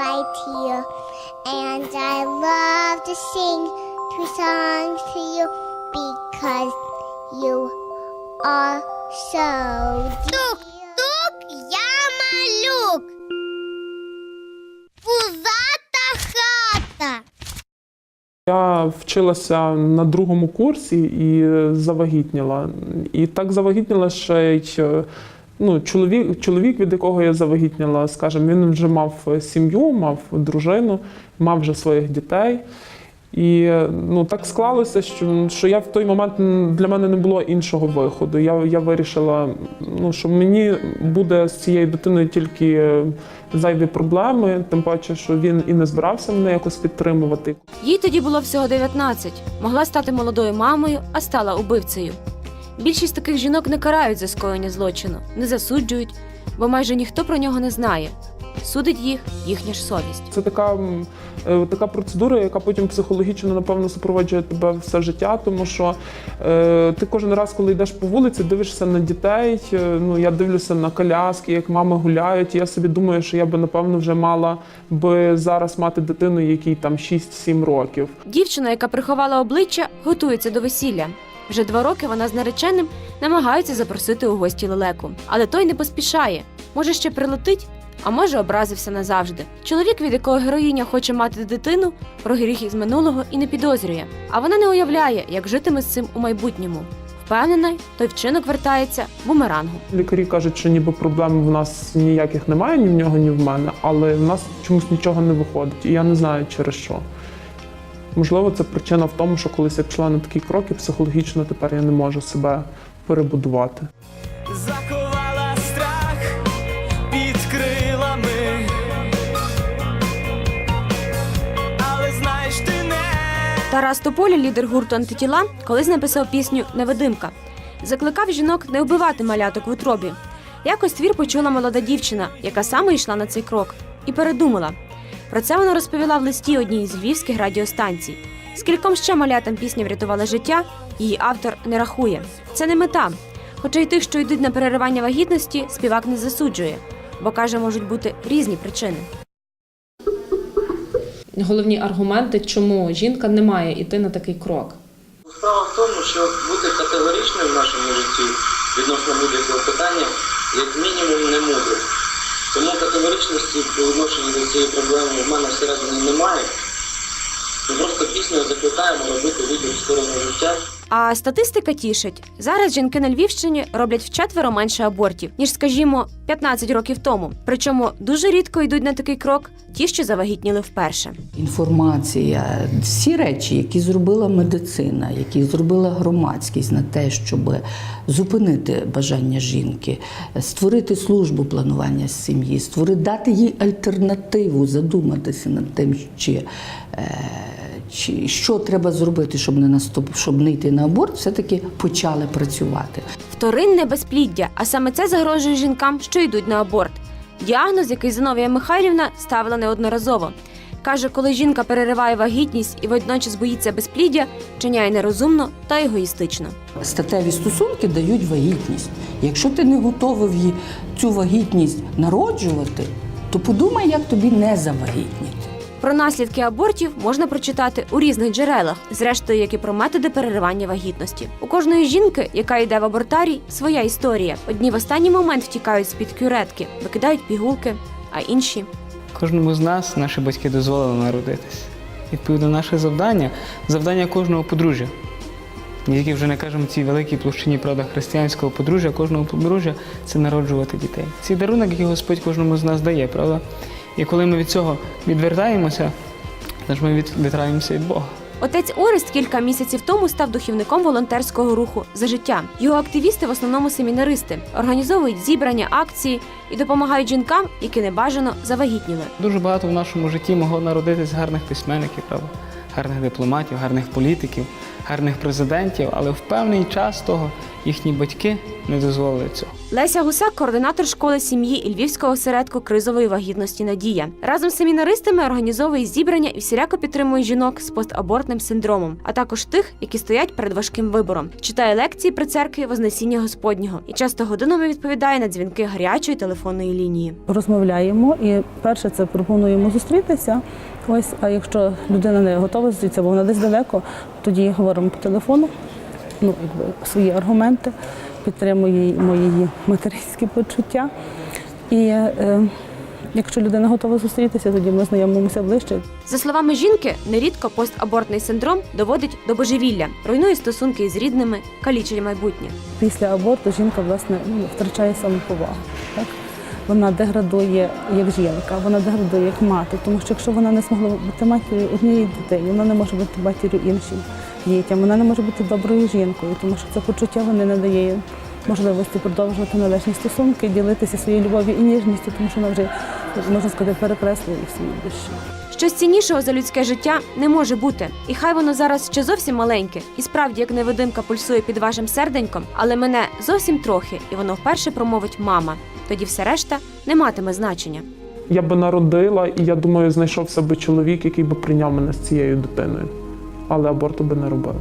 right here. And I love to sing two songs to you because you are so Тук, тук, я малюк. Пузата хата. Я вчилася на другому курсі і завагітніла. І так завагітніла ще й е, ну, чоловік, чоловік, від якого я завагітніла, скажімо, він вже мав сім'ю, мав дружину, мав вже своїх дітей. І е, ну, так склалося, що, що я в той момент для мене не було іншого виходу. Я, я вирішила, ну, що мені буде з цією дитиною тільки е, зайві проблеми, тим паче, що він і не збирався мене якось підтримувати. Їй тоді було всього 19. Могла стати молодою мамою, а стала убивцею. Більшість таких жінок не карають за скоєння злочину, не засуджують, бо майже ніхто про нього не знає. Судить їх їхня ж совість. Це така, е, така процедура, яка потім психологічно, напевно, супроводжує тебе все життя, тому що е, ти кожен раз, коли йдеш по вулиці, дивишся на дітей. е, ну, я дивлюся на коляски, як мами гуляють. І я собі думаю, що я би, напевно, вже мала би зараз мати дитину, якій там 6-7 років. Дівчина, яка приховала обличчя, готується до весілля. Вже два роки вона з нареченим намагається запросити у гості лелеку, але той не поспішає. Може, ще прилетить, а може, образився назавжди. Чоловік, від якого героїня хоче мати дитину, про гріх із минулого і не підозрює. А вона не уявляє, як житиме з цим у майбутньому. Впевнена, той вчинок вертається бумерангом. Лікарі кажуть, що ніби проблем в нас ніяких немає, ні в нього, ні в мене, але в нас чомусь нічого не виходить. І я не знаю через що. Можливо, це причина в тому, що колись я пішла на такі кроки, психологічно тепер я не можу себе перебудувати. Заховала страх під крилами, але знаєш ти не. Тарас Тополя, лідер гурту антитіла, колись написав пісню Невидимка. Закликав жінок не вбивати маляток в утробі. Якось твір почула молода дівчина, яка саме йшла на цей крок, і передумала. Про це вона розповіла в листі одній з львівських радіостанцій. Скільком ще малятам пісня врятувала життя, її автор не рахує. Це не мета. Хоча й тих, що йдуть на переривання вагітності, співак не засуджує, бо каже, можуть бути різні причини. головні аргументи, чому жінка не має йти на такий крок. Справа в тому, що бути категоричним в нашому житті відносно будь-якого питання, як мінімум. Категоричності по відношенню до цієї проблеми в мене всередині немає. Ми просто піснею закликаємо робити вибір в сторону життя. А статистика тішить. Зараз жінки на Львівщині роблять вчетверо менше абортів, ніж, скажімо, 15 років тому. Причому дуже рідко йдуть на такий крок ті, що завагітніли вперше. Інформація, всі речі, які зробила медицина, які зробила громадськість на те, щоб зупинити бажання жінки, створити службу планування сім'ї, створити дати їй альтернативу, задуматися над тим, чи, е, чи що треба зробити, щоб не наступ, щоб не йти на аборт, все-таки почали працювати. Вторинне безпліддя, а саме це загрожує жінкам, що йдуть на аборт. Діагноз, який Зиновія Михайлівна ставила неодноразово. Каже, коли жінка перериває вагітність і водночас боїться безпліддя, чиняє нерозумно та егоїстично. Статеві стосунки дають вагітність. Якщо ти не готовий цю вагітність народжувати, то подумай, як тобі не завагітніти. Про наслідки абортів можна прочитати у різних джерелах, зрештою, як і про методи переривання вагітності. У кожної жінки, яка йде в абортарій, своя історія. Одні в останній момент втікають з під кюретки, викидають пігулки, а інші Кожному з нас наші батьки дозволили народитись. Відповідно, наше завдання завдання кожного подружжя. Тільки вже не кажемо цій великій площині правда християнського подружжя, кожного подружжя це народжувати дітей. Цей дарунок, який Господь кожному з нас дає, правда? І коли ми від цього відвертаємося, то ж ми від- відвертаємося від Бога. Отець Орест кілька місяців тому став духівником волонтерського руху за життя. Його активісти в основному семінаристи організовують зібрання, акції і допомагають жінкам, які небажано завагітніли. Дуже багато в нашому житті могло народитись гарних письменників, правда? гарних дипломатів, гарних політиків, гарних президентів, але в певний час того їхні батьки не дозволили цього. Леся Гусак, координатор школи сім'ї і Львівського осередку кризової вагітності Надія. Разом з семінаристами організовує зібрання і всіляко підтримує жінок з постабортним синдромом, а також тих, які стоять перед важким вибором. Читає лекції при церкві Вознесіння Господнього і часто годинами відповідає на дзвінки гарячої телефонної лінії. розмовляємо і перше це пропонуємо зустрітися. Ось, а якщо людина не готова зустрітися, бо вона десь далеко, тоді говоримо по телефону, ну якби свої аргументи, підтримуємо її материнські почуття. І е, якщо людина готова зустрітися, тоді ми знайомимося ближче. За словами жінки, нерідко постабортний синдром доводить до божевілля, руйнує стосунки із рідними, калічить майбутнє. Після аборту жінка власне ну, втрачає самоповагу. Так? Вона деградує як жінка, вона деградує як мати, тому що якщо вона не змогла бути матір'ю однієї дитини, вона не може бути матір'ю іншим дітям, вона не може бути доброю жінкою, тому що це почуття вони не дає можливості продовжувати належні стосунки, ділитися своєю любов'ю і ніжністю, тому що вона вже можна сказати перекреслює їх в своїй душі. Щось ціннішого за людське життя не може бути. І хай воно зараз ще зовсім маленьке, і справді як невидимка пульсує під вашим серденьком, але мене зовсім трохи, і воно вперше промовить мама. Тоді все решта не матиме значення. Я би народила, і я думаю, знайшовся би чоловік, який би прийняв мене з цією дитиною. Але аборту би не робив.